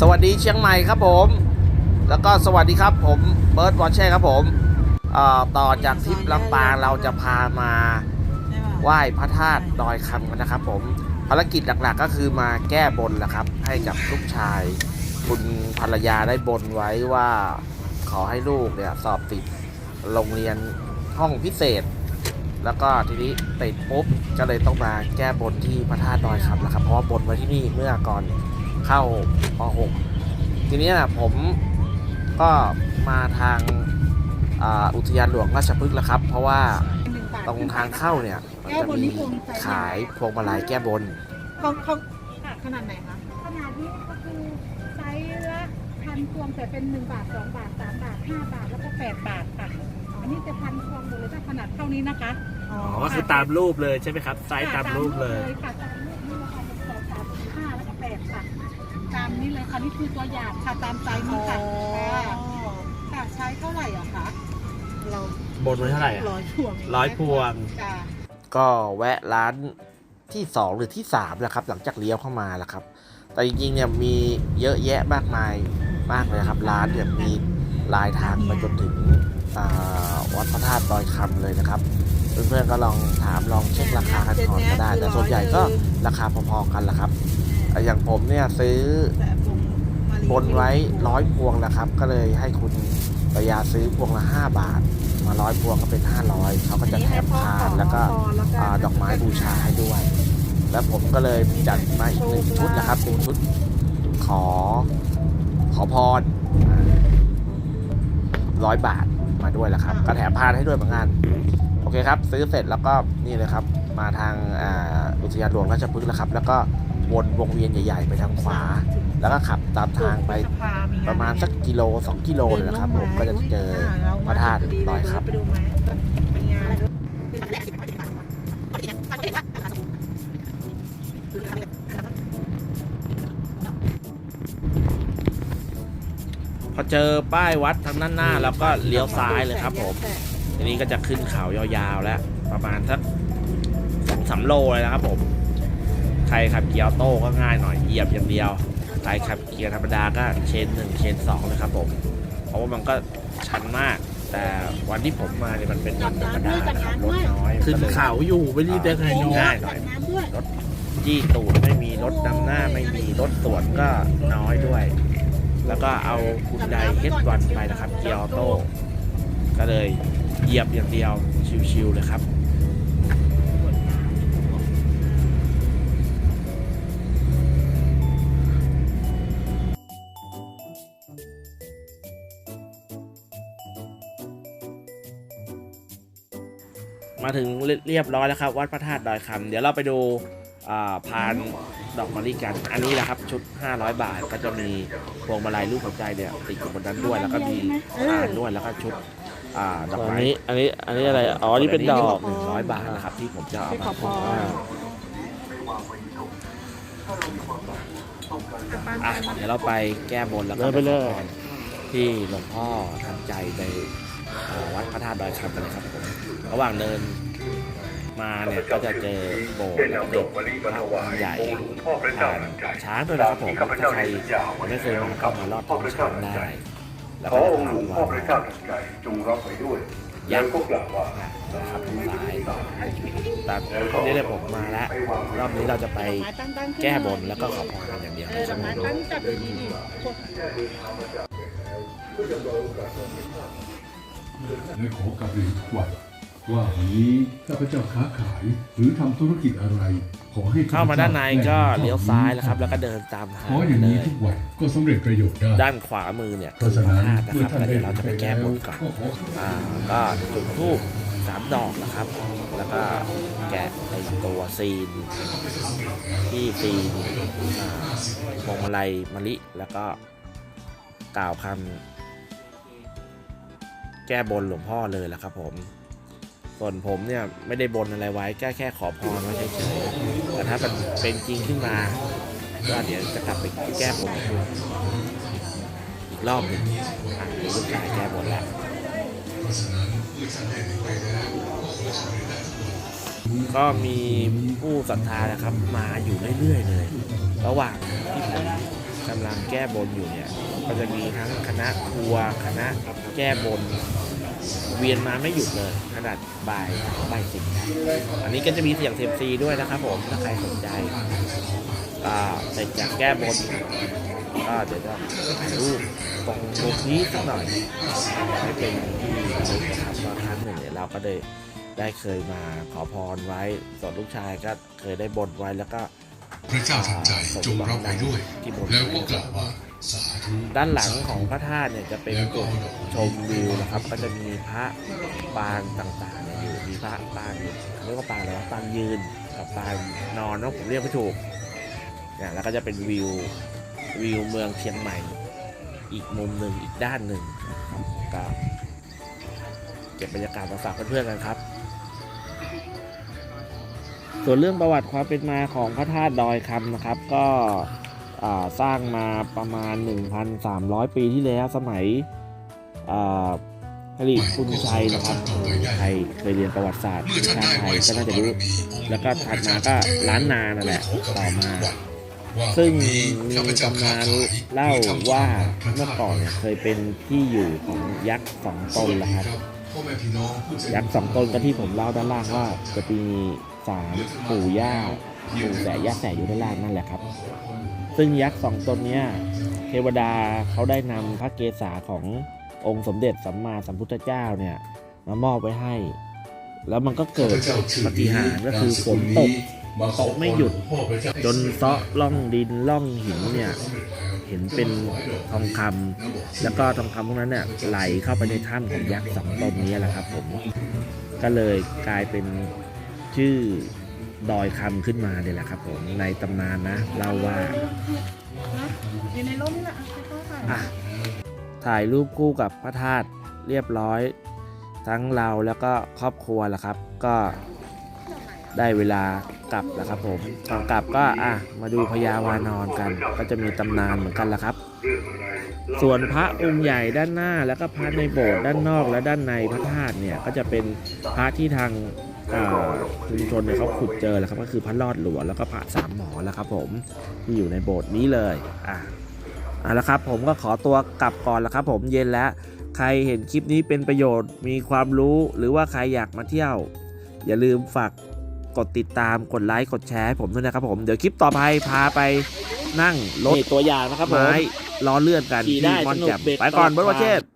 สวัสดีเชียงใหม่ครับผม แล้วก็สวัสดีครับผมเบิร์ดวอชเช่ครับผมต่อจากทริปลำปางเราจะพามาไหว้พระธาตุดอยคำกันนะครับ ผมภารกิจหลักๆก็คือมาแก้บนแหละครับ ให้กับลูกชาย คุณภรรยาได้บนไว้ว่าขอให้ลูกเนี่ยสอบติดโรงเรียนห้องพิเศษ แล้วก็ทีนี้ติดปุ๊บก็เลยต้องมาแก้บนที่พระธาตุดอยคำแล้วครับ เพราะว่าบนไว้ที่นี่เมื่อก่อน เข้าป .6 ทีนี้นะผมก็มาทางอ่าอุทยานหลวงราชพฤกษ์แล้วครับ เพราะว่าตรงทางเข้าเนี่ยมันจะมีขายพวงมาลัยแก้บนเขาเขาขนาดไหนคะขนาดนี้ก็คือไซส์ละพันพวงแต่เป็นหนึ่งบาทสองบาทสามบาทห้าบาทแล้วก็แปดบาทค่ะอันนี้จะพันพวงหมดเลยถ้าขนาดเท่านี้นะคะอ๋ออ๋อก็คือตามรูปเลยใช่ไหมครับไซส์ตามรูปเลยค่ะตา นี้เลยค่ะนี่คือตัวอย่างค่ะตามไซส์อ๋นี้อค่ะค่ะใช้เท่าไหร่อะคะเราบนไว้เท่าไหร่อะร้อยพวงร้อยพวงจ้ะก็แวะร้านที่ 2 หรือที่3นะครับ หลังจากเลี้ยวเข้ามาแล้วครับ แต่จริงๆเนี่ยมีเยอะแยะมากมายมากเลยครับ ร้านเนี่ยมีลายทางไปจนถึงอ่าวัดพระธาตุดอยคำเลยนะครับ เพื่อนๆก็ลองถามลองเช็คราคากันก่อนก็ได้ แต่ส่วนใหญ่ก็ราคาพอๆกันแหละครับ อะอย่างผมเนี่ยซื้อแต่พวงมาลัยบนไว้ร้อยพวงนะครับ ก็เลยให้คุณปยาซื้อพวงละ 5 บาท มาร้อยพวงก็เป็น 500เขาก็จะแถมพานแล้วก็อ่าดอกไม้บูชาให้ด้วย แล้วผมก็เลยจัดมาอีกหนึ่งชุดนะครับเป็นชุดขอขอพรร้อยบาทมาด้วยแหละครับก็แถมพานให้ด้วยเหมือนกันโอเคครับ ซื้อเสร็จแล้วก็นี่เลยครับ มาทางอ่าอุทยานหลวงราชพฤกษ์แล้วครับ แล้วก็ วนวงเวียนใหญ่ๆ ไปทางขวา แล้วก็ขับตามทางไปประมาณสักกิโลสองกิโลเลยนะครับผมก็จะเจอพระธาตุดอยครับไปดูไหมเป็นไงพอเจอป้ายวัดทางด้านหน้าแล้วก็เลี้ยวซ้ายเลยครับผมทีนี้ก็จะขึ้นเขายาวๆแล้ว ประมาณสักสองสามโลเลยนะครับผม ใครขับเกียร์ออโต้ก็ง่ายหน่อยเหยียบอย่างเดียวใครขับเกียร์ธรรมดาก็เชนหนึ่งเชนสองเลยครับผม เพราะว่ามันก็ชันมาก แต่วันที่ผมมาเนี่ยมันเป็นวันธรรมดานะครับรถน้อยขึ้นเขาอยู่ไม่ได้เดินไงง่ายหน่อยน้ำด้วยจี้ตูดไม่มีรถนำหน้าไม่มีรถสวนก็น้อยด้วย แล้วก็เอาคุณไดเฮดวันไปนะครับเกียร์ออโต้ก็เลยเหยียบอย่างเดียวชิวๆเลยครับ มาถึงเรียบร้อยแล้วครับ วัดพระธาตุดอยคำเดี๋ยวเราไปดูอ่าพานดอกมะลิกัน อันนี้แหละครับชุด 500 บาทก็จะมีพวงมาลัยรูปหัวใจเนี่ยติดอยู่บนนั้นด้วยแล้วก็มีพานด้วยแล้วก็ชุดอ่าดอกอันไม้นี้อันนี้อันนี้อะไร อ๋อ นี่เป็นดอก หนึ่งร้อยบาทนะครับที่ผมจะเอามาขอพรอ่าอะเดี๋ยวเราไปแก้บนแล้วก็เดินไปเลย ขอพรที่หลวงพ่อทันใจในอ่าวัดพระธาตุดอยคำกันเลยครับผม ระหว่างเดินมาเนี่ยก็จะเจอโบสถ์แล้วก็เจอพระใหญ่ผ่านช้างด้วยนะครับผมถ้าใครไม่เคยมาก็มารอดท้องช้างได้ แล้วก็จะองค์หลวงพ่อพระผ่าจงรับไว้ด้วยยัแล้กวษ์ก็กล่าวว่านะครับทางซ้ายแต่นี่เลยผมมาแล้วรอบนี้เราจะไปแก้บนแล้วก็ขอพรกันอย่างเดียวใช่ไหมไม้ตั้งจับดีๆดิกดและขอกลับเรียนทุกวัน ว่าวันนี้ข้าพเจ้าค้าขายหรือทำธุรกิจอะไร ขอให้เข้ามาด้านในก็เลี้ยวซ้ายแล้วครับ แล้วก็เดินตามทางเพราะอย่างเลนี้ยทุกวันก็สำเร็จประโยชน์ได้ด้านขวามือเนี่ยเพคือราะพฉะระนั้นธาตุนะเมื่คอรับท่านแล้วได้เดี๋ยวเราจะไปแก้บนก่อนก็ขออ่าก็จุดธูปสามดอกนะครับ แล้วก็แกะในตัวซีนที่ซีนอ่าพวงมาลัยมะลิแล้วก็กล่าวคำแก้บนหลวงพ่อเลยแหละครับผม ส่วนผมเนี่ยไม่ได้บนอะไรไว้แค่แค่ขอพรไว้เฉยๆแต่ถ้ามันเป็นจริงขึ้นมาก็เดี๋ยวจะกลับไปแก้บนอีกรอบหนึ่งอะเดี๋ยวลูกชายแก้บนแล้วก็มีผู้ศรัทธานะครับ มาอยู่เรื่อยๆเลย ระหว่างที่ผมกำลังแก้บนอยู่เนี่ย ก็จะมีทั้งคณะทัวร์คณะแก้บน เวียนมาไม่หยุดเลยขนาดบ่ายบ่ายสิบอันนี้ก็จะมีเสียงเซยมซีด้วยนะครับผมถ้าใครสนใจอ่าเสร็จจากแก้บนก็เดี๋ยวจะถ่ายรูปตรงมุมนี้สักหน่อยให้เป็นที่ระลึกนะครับตอนครั้งหนึ่งเนี่ยเราก็ได้ได้เคยมาขอพรไว้ส่วนลูกชายก็เคยได้บนไว้แล้วก็พระเจ้าทันใจจงรับไว้ด้วยที่บนแล้วก็กล่าวว่าสาธุ ด้านหลังของพระธาตุเนี่ยจะเป็นจุดชมวิวนะครับ ก็จะมีพระปางต่างๆเนี่ยอยู่มีพระปางเรียกว่าปางอะไรวะปางยืนกับปางนอนเนาะผมเรียกไม่ถูกเนี่ยแล้วก็จะเป็นวิววิวเมืองเชียงใหม่ อีกมุมหนึ่งอีกด้านหนึ่งครับก็เก็บบรรยากาศมาฝากเพื่อนๆกันครับ ส่วนเรื่องประวัติความเป็นมาของพระธาตุดอยคำนะครับ ก็อ่า สร้างมาประมาณ 1,300 ปีที่แล้วสมัยอ่าพระลิคุณชัยนะครับใครเคยเรียนประวัติศาสตร์ชาท่านติไทยก็น่าจะรู้แล้วก็ถัดมาก็ล้านนานั่นแหละต่อมาว่าซึ่งมีตำนานเล่าว่าเมื่อก่อนเนี่ยเคยเป็นที่อยู่ของยักษ์สองตนแหละครับ ยักษ์สองตนก็ที่ผมเล่าด้านล่างว่าจะมีสามปู่ย่าปู่แสย่าแสอยู่ด้านล่างนั่นแหละครับ ซึ่งยักษ์สองตนเนี้ยเทวดาเขาได้นำพระเกศาขององค์สมเด็จสัมมาสัมพุทธเจ้าเนี่ยมามอบไว้ให้ แล้วมันก็เกิดปฏิหารก็คือฝนตกตกไม่หยุดจนเซาะล่องดินล่องหินเนี่ยเห็นเป็นทองคำแล้วก็ทองคำพวกนั้นเนี่ยไหลเข้าไปในถ้ำของยักษ์สองตนนี้แหละครับผมก็เลยกลายเป็นชื่อ ดอยคำขึ้นมาเนี่ยแหละครับผมในตำนานนะเล่าว่าอยู่ในร่มนี่แหละอะถ่ายรูปคู่กับพระธาตุเรียบร้อย ทั้งเราแล้วก็ครอบครัวแล้วครับ ก็ได้เวลากลับแล้วครับผมก่อนกลับก็อะมาดูพญาวานอนกัน ก็จะมีตำนานเหมือนกันละครับ ส่วนพระองค์ใหญ่ด้านหน้าแล้วก็พระในโบสถ์ด้านนอกและด้านในพระธาตุเนี่ยก็จะเป็นพระที่ทาง ชุมชนเนี่ยเขาขุดเจอแล้วครับก็คือพระรอดหลวงแล้วก็พระสามหมอแล้วครับผมที่อยู่ในโบสถ์นี้เลยอะเอาละครับผมก็ขอตัวกลับก่อนแล้วครับ ผมเย็นแล้วใครเห็นคลิปนี้เป็นประโยชน์มีความรู้หรือว่าใครอยากมาเที่ยว อย่าลืมฝากกดติดตามกดไลค์กดแชร์ให้ผมด้วยนะครับผมเดี๋ยวคลิปต่อไปพาไปนั่งรถตัวอย่างนะครับผมไม้ล้อเลื่อนกันที่ได้มอนแจ่มไปก่อนเบิร์ดวอเชทางต